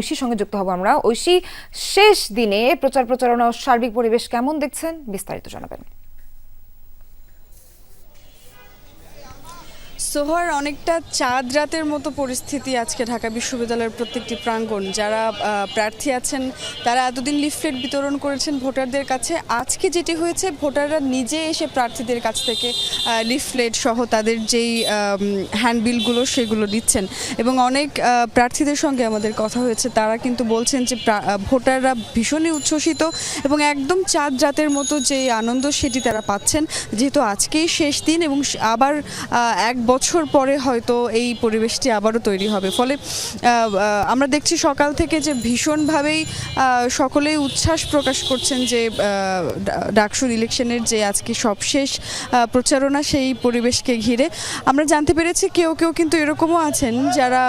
ঐশীর সঙ্গে যুক্ত হব আমরা। ঐশী, শেষ দিনে প্রচার প্রচারণা সার্বিক পরিবেশ কেমন দেখছেন বিস্তারিত জানাবেন। সোহর অনেকটা চাঁদ রাতের মতো পরিস্থিতি আজকে ঢাকা বিশ্ববিদ্যালয়ের প্রত্যেকটি প্রাঙ্গণ। যারা প্রার্থী আছেন, তারা এতদিন লিফলেট বিতরণ করেছেন ভোটারদের কাছে। আজকে যেটি হয়েছে, ভোটাররা নিজে এসে প্রার্থীদের কাছ থেকে লিফলেট সহ তাদের যেই হ্যান্ডবিলগুলো সেগুলো দিচ্ছেন এবং অনেক প্রার্থীদের সঙ্গে আমাদের কথা হয়েছে। তারা কিন্তু বলছেন যে ভোটাররা ভীষণই উচ্ছ্বসিত এবং একদম চাঁদ রাতের মতো যে আনন্দ সেটি তারা পাচ্ছেন। যেহেতু আজকেই শেষ দিন এবং আবার এক বছর পরে হয়তো এই পরিবেশটি আবারও তৈরি হবে। ফলে আমরা দেখছি সকাল থেকে যে ভীষণভাবেই সকলেই উচ্ছ্বাস প্রকাশ করছেন যে ডাকসুর ইলেকশনের যে আজকে সবশেষ প্রচারণা সেই পরিবেশকে ঘিরে। আমরা জানতে পেরেছি কেউ কেউ কিন্তু এরকমও আছেন যারা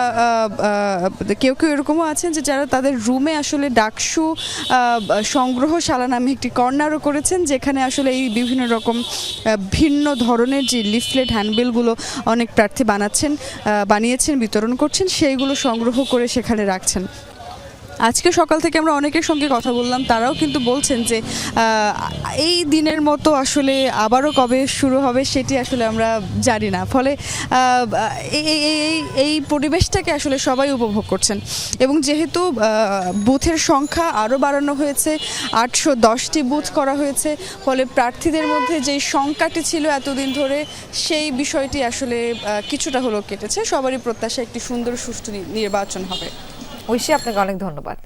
কেউ কেউ এরকমও আছেন যে যারা তাদের রুমে আসলে ডাকসু সংগ্রহশালা নামে একটি কর্নারও করেছেন, যেখানে আসলে এই বিভিন্ন রকম ভিন্ন ধরনের যে লিফলেট, হ্যান্ডবিলগুলো অনেক প্রার্থী বানাচ্ছেন বানিয়েছেন বিতরণ করছেন সেইগুলো সংগ্রহ করে সেখানে রাখছেন। আজকে সকাল থেকে আমরা অনেকের সঙ্গে কথা বললাম, তারাও কিন্তু বলছেন যে এই দিনের মতো আসলে আবারও কবে শুরু হবে সেটি আসলে আমরা জানি না। ফলে এই, এই- পরিবেশটাকে আসলে সবাই উপভোগ করছেন। এবং যেহেতু বুথের সংখ্যা আরও বাড়ানো হয়েছে, আটশো দশটি বুথ করা হয়েছে, ফলে প্রার্থীদের মধ্যে যেই সংখ্যাটি ছিল এতদিন ধরে, সেই বিষয়টি আসলে কিছুটা হলেও কেটেছে। সবারই প্রত্যাশা একটি সুন্দর সুষ্ঠু নির্বাচন হবে। ঐশী আপনাকে অনেক ধন্যবাদ।